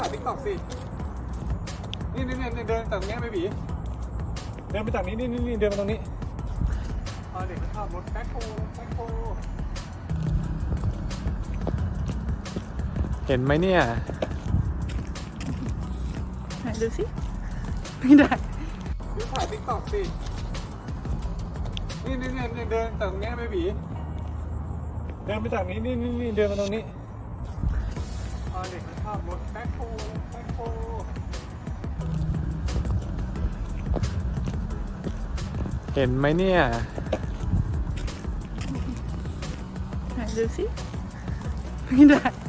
ตอกสิ นี่นี่นี่เดินจากตรงเนี้ยไม่บีเดินไปจากนี้นี่นี่นี่เดินมาตรงนี้อ๋อเด็กขับรถแบ็คโฮแบ็คโฮเห็นไหมเนี่ยไหนดูสิ ไม่ได้ดูถ่ายติ๊กตอกสิ นี่นี่นี่เดินจากตรงเนี้ยไม่บีเดินไปจากนี้นี่นี่นี่เดินมาตรงนี้ อเด็กขับรถแบ็คโฮแบ็คโฮเห็นไหมเนี่ย ไหนดูสิ ไม่ได้